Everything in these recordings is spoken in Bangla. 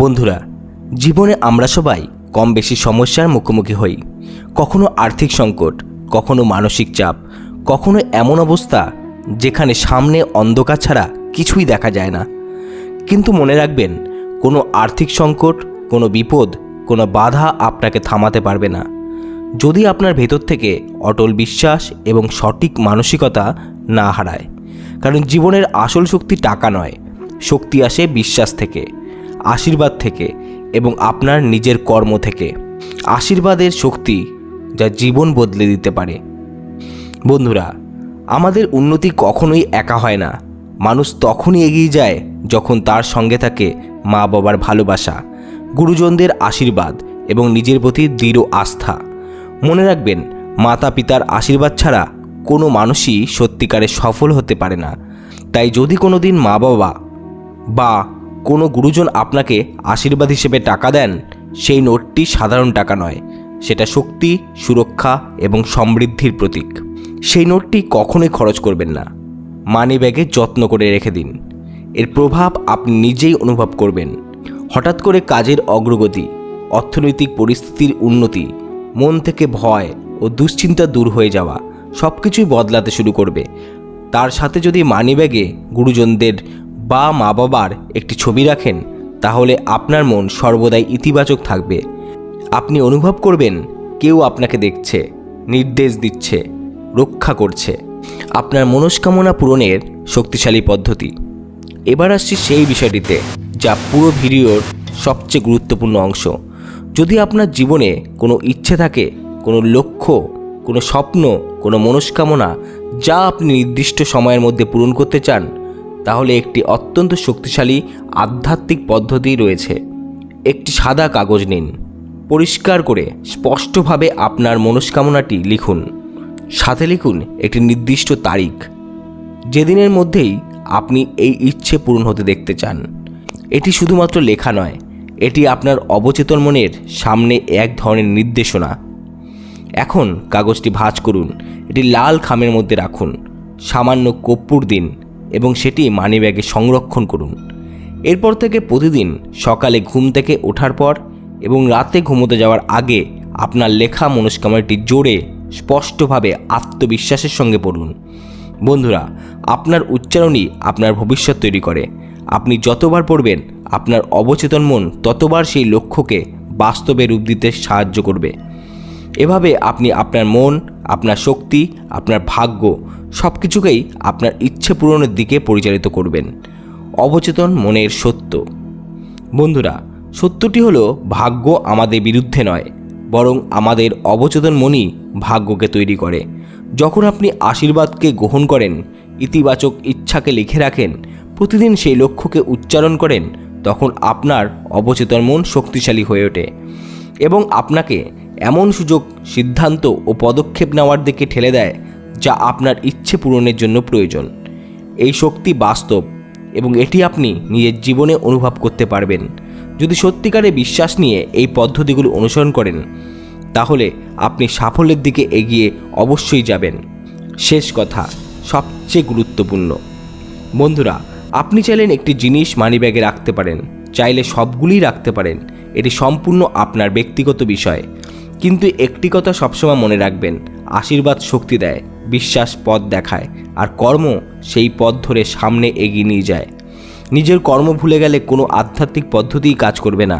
বন্ধুরা, জীবনে আমরা সবাই কম বেশি সমস্যার মুখোমুখি হই। কখনো আর্থিক সংকট, কখনো মানসিক চাপ, কখনো এমন অবস্থা যেখানে সামনে অন্ধকার ছাড়া কিছুই দেখা যায় না। কিন্তু মনে রাখবেন, কোনো আর্থিক সংকট, কোনো বিপদ, কোনো বাধা আপনাকে থামাতে পারবে না। যদি আপনার ভেতর থেকে অটল বিশ্বাস এবং সঠিক মানসিকতা না হারায়, কারণ জীবনের আসল শক্তি টাকা নয়, শক্তি আসে বিশ্বাস থেকে। আশীর্বাদ থেকে এবং আপনার নিজের কর্ম থেকে। আশীর্বাদের শক্তি যা জীবন বদলে দিতে পারে। বন্ধুরা, আমাদের উন্নতি কখনোই একা হয় না। মানুষ তখনই এগিয়ে যায় যখন তার সঙ্গে থাকে মা বাবার ভালোবাসা, গুরুজনদের আশীর্বাদ এবং নিজের প্রতি দৃঢ় আস্থা। মনে রাখবেন মাতা পিতার আশীর্বাদ ছাড়া কোনো মানুষই সত্যিকারে সফল হতে পারে না। তাই যদি কোনো দিন মা বাবা বা কোনো গুরুজন আপনাকে আশীর্বাদ হিসেবে টাকা দেন, সেই নোটটি সাধারণ টাকা নয়। সেটা শক্তি, সুরক্ষা এবং সমৃদ্ধির প্রতীক। সেই নোটটি কখনোই খরচ করবেন না। মানি ব্যাগে যত্ন করে রেখে দিন। এর প্রভাব আপনি নিজেই অনুভব করবেন। হঠাৎ করে কাজের অগ্রগতি, অর্থনৈতিক পরিস্থিতির উন্নতি, মন থেকে ভয় ও দুশ্চিন্তা দূর হয়ে যাওয়া সব কিছুই বদলাতে শুরু করবে। তার সাথে যদি মানি ব্যাগে গুরুজনদের বা মা বাবার একটি ছবি রাখেন, তাহলে আপনার মন সর্বদাই ইতিবাচক থাকবে। আপনি অনুভব করবেন, কেউ আপনাকে দেখছে, নির্দেশ দিচ্ছে, রক্ষা করছে। আপনার মনস্কামনা পূরণের শক্তিশালী পদ্ধতি। এবার আসছি সেই বিষয়টিতে, যা পুরো ভিডিওর সবচেয়ে গুরুত্বপূর্ণ অংশ। যদি আপনার জীবনে কোনো ইচ্ছে থাকে, কোনো লক্ষ্য, কোনো স্বপ্ন, কোনো মনস্কামনা যা আপনি নির্দিষ্ট সময়ের মধ্যে পূরণ করতে চান তাহলে একটি অত্যন্ত শক্তিশালী আধ্যাত্মিক পদ্ধতি রয়েছে। একটি সাদা কাগজ নিন। পরিষ্কার করে স্পষ্টভাবে আপনার মনস্কামনাটি লিখুন। সাথে লিখুন একটি নির্দিষ্ট তারিখ। যেদিনের মধ্যেই আপনি এই ইচ্ছে পূরণ হতে দেখতে চান। এটি শুধুমাত্র লেখা নয়, এটি আপনার অবচেতন মনের সামনে এক ধরনের নির্দেশনা। এখন কাগজটি ভাঁজ করুন। এটি লাল খামের মধ্যে রাখুন। সামান্য কর্পূর দিন। এবং সেটি মানিব্যাগে সংরক্ষণ করুন। এরপর থেকে প্রতিদিন সকালে ঘুম থেকে ওঠার পর এবং রাতে ঘুমোতে যাওয়ার আগে আপনার লেখা মনস্কামনাটি জোরে, স্পষ্টভাবে আত্মবিশ্বাসের সঙ্গে পড়ুন। বন্ধুরা, আপনার উচ্চারণই আপনার ভবিষ্যৎ তৈরি করে। আপনি যতবার পড়বেন, আপনার অবচেতন মন ততবার সেই লক্ষ্যকে বাস্তবে রূপ দিতে সাহায্য করবে। এভাবে আপনি আপনার মন আপনার শক্তি, আপনার ভাগ্য সব কিছুকেই আপনার ইচ্ছে পূরণের দিকে পরিচালিত করবেন। অবচেতন মনের সত্য। বন্ধুরা, সত্যটি হলো ভাগ্য আমাদের বিরুদ্ধে নয়, বরং আমাদের অবচেতন মনই ভাগ্যকে তৈরি করে। যখন আপনি আশীর্বাদকে গ্রহণ করেন, ইতিবাচক ইচ্ছাকে লিখে রাখেন, প্রতিদিন সেই লক্ষ্যকে উচ্চারণ করেন, তখন আপনার অবচেতন মন শক্তিশালী হয়ে ওঠে এবং আপনাকে এমন সুযোগ, সিদ্ধান্ত ও পদক্ষেপ নেওয়ার দিকে ঠেলে দেয় যা আপনার ইচ্ছে পূরণের জন্য প্রয়োজন। এই শক্তি বাস্তব এবং এটি আপনি নিজের জীবনে অনুভব করতে পারবেন। যদি সত্যিকারে বিশ্বাস নিয়ে এই পদ্ধতিগুলো অনুসরণ করেন, তাহলে আপনি সাফল্যের দিকে এগিয়ে অবশ্যই যাবেন। শেষ কথা, সবচেয়ে গুরুত্বপূর্ণ। বন্ধুরা, আপনি চাইলেন একটি জিনিস মানিব্যাগে রাখতে পারেন, চাইলে সবগুলিই রাখতে পারেন, এটি সম্পূর্ণ আপনার ব্যক্তিগত বিষয়। কিন্তু একটি কথা সবসময় মনে রাখবেন, আশীর্বাদ শক্তি দেয়, বিশ্বাস পথ দেখায়, আর কর্ম সেই পথ ধরে সামনে এগিয়ে নিয়ে যায়। নিজের কর্ম ভুলে গেলে কোনো আধ্যাত্মিক পদ্ধতিই কাজ করবে না।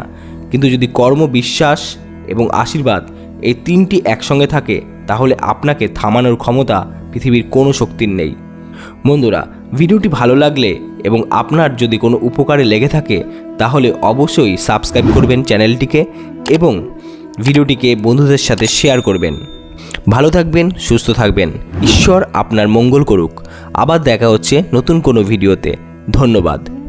কিন্তু যদি কর্ম, বিশ্বাস এবং আশীর্বাদ এই তিনটি একসঙ্গে থাকে, তাহলে আপনাকে থামানোর ক্ষমতা পৃথিবীর কোনো শক্তির নেই। বন্ধুরা, ভিডিওটি ভালো লাগলে এবং আপনার যদি কোনো উপকারে লেগে থাকে, তাহলে অবশ্যই সাবস্ক্রাইব করবেন চ্যানেলটিকে এবং ভিডিওটিকে বন্ধুদের সাথে শেয়ার করবেন। ভালো থাকবেন, সুস্থ থাকবেন। ঈশ্বর আপনার মঙ্গল করুক। আবার দেখা হচ্ছে নতুন কোনো ভিডিওতে। ধন্যবাদ।